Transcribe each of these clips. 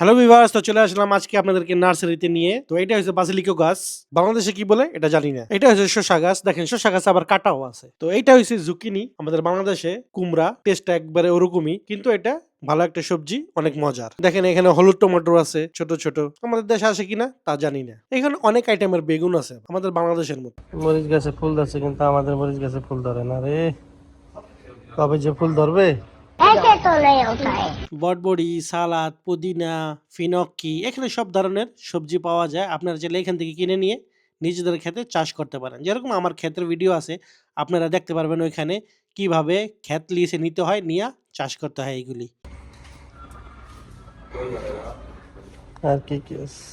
Hello Bibhas তো চলে আসলাম আজকে আপনাদেরকে নার্সারিতে নিয়ে। তো এটা হচ্ছে বাসিলিকো গাছ। বাংলাদেশে কি বলে? এটা জানি না। এটা হচ্ছে শসা গাছ। দেখেন, শসা গাছ আবার কাটাও আছে। তো এটা হচ্ছে জুকিনি আমাদের বাংলাদেশে কুমড়া, টেস্টটা একবারে ওরকমই, কিন্তু এটা ভালো একটা সবজি, অনেক মজার। দেখেন, এখানে হলুদ টমেটো আছে, ছোট ছোট। আমাদের দেশে আসে কিনা? তা জানি না। এখানে অনেক আইটেমের বেগুন আছে, আমাদের বাংলাদেশের মধ্যে। মরিচ গাছে ফুল ধরছে, কিন্তু আমাদের মরিচ গাছে ফুল ধরে না রে। কবে যে ফুল ধরবে? বটবড়ি, সালাদ, পুদিনা, ফিনক্কি, এখানে সব ধরনের সবজি পাওয়া যায়। আপনারা চাইলে এখান থেকে কিনে নিয়ে নিজেদের ক্ষেতে চাষ করতে পারেন। যেরকম আমার ক্ষেতের ভিডিও আছে, আপনারা দেখতে পারবেন ওইখানে কীভাবে ক্ষেত লিসে নিতে হয়, নিয়ে চাষ করতে হয় এইগুলি। আর কি কি আছে?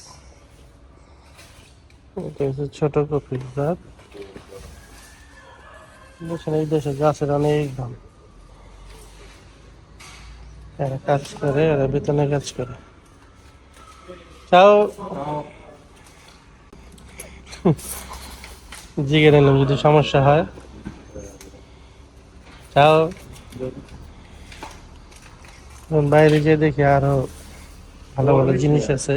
ছোট কপি গাছ। এই দেশে গাছের অনেক দাম এরা কাজ করে, এরা বেতনে কাজ করে। চাও? জিগে নিলাম যদি সমস্যা হয়। চাও? বাইরে যেয়ে দেখি আরও ভালো ভালো জিনিস আছে।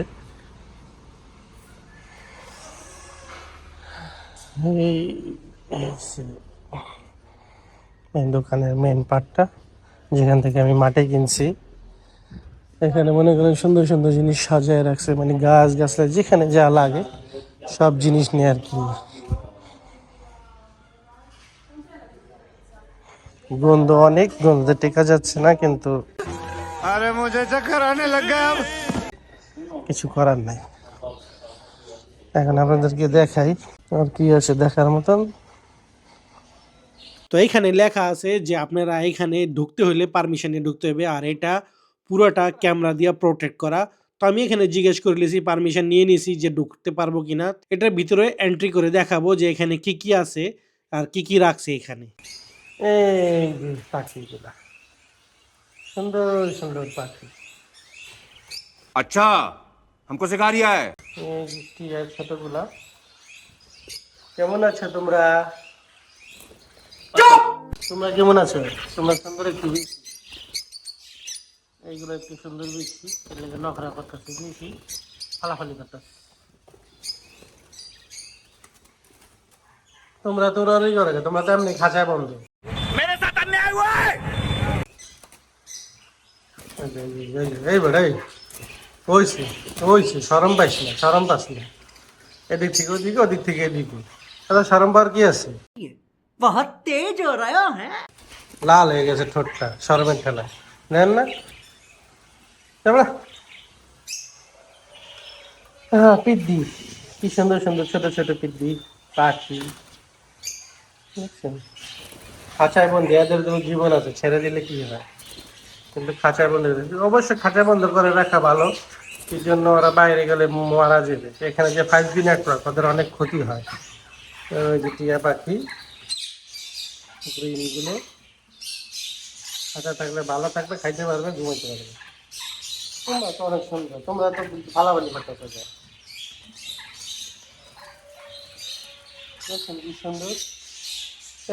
দোকানের মেন পার্টটা যেখান থেকে আমি মাঠে কিনছি। এখানে মনে করেন সুন্দর সুন্দর জিনিস সাজায় রাখছে মানে গাছ গাছলা যেখানে যা লাগে সব জিনিস নিয়ে আর কি। গন্ধ অনেক গন্ধ টেকা যাচ্ছে না কিন্তু কিছু করার নাই। এখন আপনাদেরকে দেখাই আর কি আছে দেখার মতন। তো এইখানে লেখা আছে যে আপনারা এখানে ঢুকতে হলে পারমিশন নিয়ে ঢুকতে হবে আর এটা পুরোটা ক্যামেরা দিয়ে প্রোটেক্ট করা তো আমি এখানে জিজ্ঞেস করে নিয়েছি পারমিশন নিয়ে নিয়েছি যে ঢুকতে পারবো কিনা এটার ভিতরে এন্ট্রি করে দেখাবো যে এখানে কি কি আছে আর কি কি রাখছে এখানে এই যে পাখিগুলা সুন্দর সুন্দর পাখি अच्छा हमको सिखा रिया है এই যে টিয়ার ছোটগুলা কেমন আছো তোমরা তোমরা কেমন আছো? তোমরা সুন্দর একটু এইগুলো একটু সুন্দর বেশি এগুলোকে নখরা করতেছে বেশি ফালাফালি করতেছে। তোমরা তো ওরাই করে তোমরা তো এমনি খাঁচায় বন্ধ। এই যে, এই যে, এই বেড়া এই ওইছে ওইছে সরম পাইস না সরম পাস না। এদিক থেকে ওদিকে ওদিক থেকে এদিকে। দাদা সরম পাওয়ার কি আছে? বহুত তেজ হো রহো হ্যাঁ লাল হয়ে গেছে ঠোঁটটা সরবের ঠেলায় নেন না হ্যাঁ পিদ্দি কি সুন্দর সুন্দর ছোট ছোট পিদ্দি পাখি খাঁচায় বন্ধু এদের তো জীবন আছে ছেড়ে দিলে কি হয় কিন্তু খাঁচায় বন্ধ অবশ্যই খাঁচায় বন্ধ করে রাখা ভালো এর জন্য ওরা বাইরে গেলে মারা যাবে এখানে যে ফাইভ জি বিন ওদের অনেক ক্ষতি হয় ওই যে টিয়া পাখি গ্রিনগুলো খাঁচা থাকলে ভালো থাকবে, খাইতে পারবে, ঘুমাইতে পারবে। তোমরা তো অনেক সুন্দর, তোমরা তো ফালাফালি করতে যায় দেখছেন সুন্দর।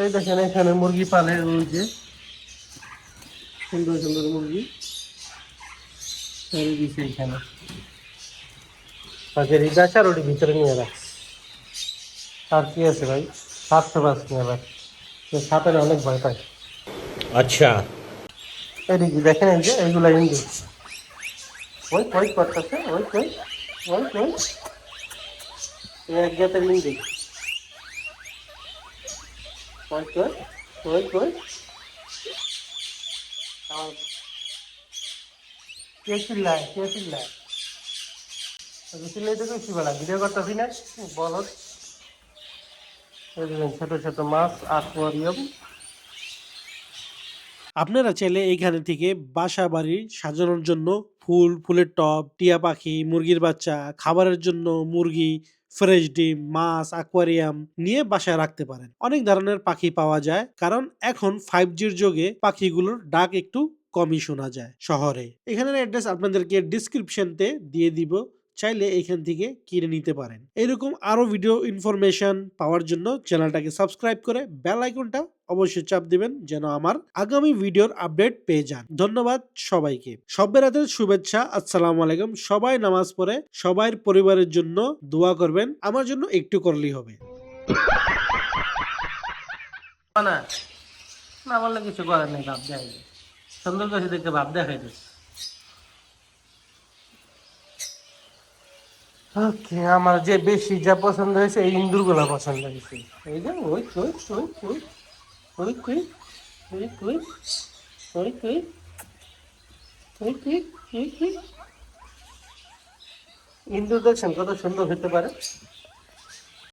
এই দেখেন এখানে মুরগি পালে রয়েছে। সুন্দর সুন্দর মুরগি। ছেড়ে দিছে এখানে। পাখির গাছ আর ওটি ভিতরে নিয়ে রাখছে আর কি আছে ভাই? সাতশো পাঁচ নিয়ে রাখ সাপের অনেক ভয় পায়। আচ্ছা। এদিকে দেখেন এই যে এইগুলো ইন্দুর ওই কই করতেছে ওই কই ওই কই এক জাতের ইন্দুর ওই কে চিল্লায় কে চিল্লায়? চিল্লাইতে কি বলা ভিডিও করতেছি না। বলত ছোট ছোট মাছ আকুয়ারিয়াম আপনারা চাইলে এইখানে থেকে বাসা বাড়ি সাজানোর জন্য ফুল, ফুলের টব, টিয়া পাখি, মুরগির বাচ্চা, খাবারের জন্য মুরগি, ফ্রেশ ডিম, মাছ অ্যাকোয়ারিয়াম নিয়ে বাসায় রাখতে পারেন। অনেক ধরনের পাখি পাওয়া যায়, কারণ এখন ফাইভ জির যুগে পাখিগুলোর ডাক একটু কমই শোনা যায় শহরে। এখানের অ্যাড্রেস আপনাদেরকে ডিসক্রিপশনতে দিয়ে দিব। চাইলে এখান থেকে কিনে নিতে পারেন। এরকম আরও ভিডিও ইনফরমেশন পাওয়ার জন্য চ্যানেলটাকে সাবস্ক্রাইব করে বেল আইকনটা অবশ্যই চাপ দিবেন যেন আমার আগামী ভিডিওর আপডেট পেয়ে যান। ধন্যবাদ সবাইকে। সব্যের রাতের শুভেচ্ছা, আসসালামু আলাইকুম। সবাই নামাজ পড়ে সবাই পরিবারের জন্য দোয়া করবেন। আমার জন্য একটু করলেই হবে। না বললে কিছু করার নেই, ভাব দেখাই সুন্দর করে দেখে ভাব দেখাই দিস ওকে আমার যে বেশি যা পছন্দ হয়েছে এই ইন্দুরগুলা পছন্দ হয়েছে এই যে ওই ওই ওই ওই ওই কুই ওই কুই ওই কুই ওই কুই ওই কুই ইন্দুর দেখছেন কত সুন্দর হতে পারে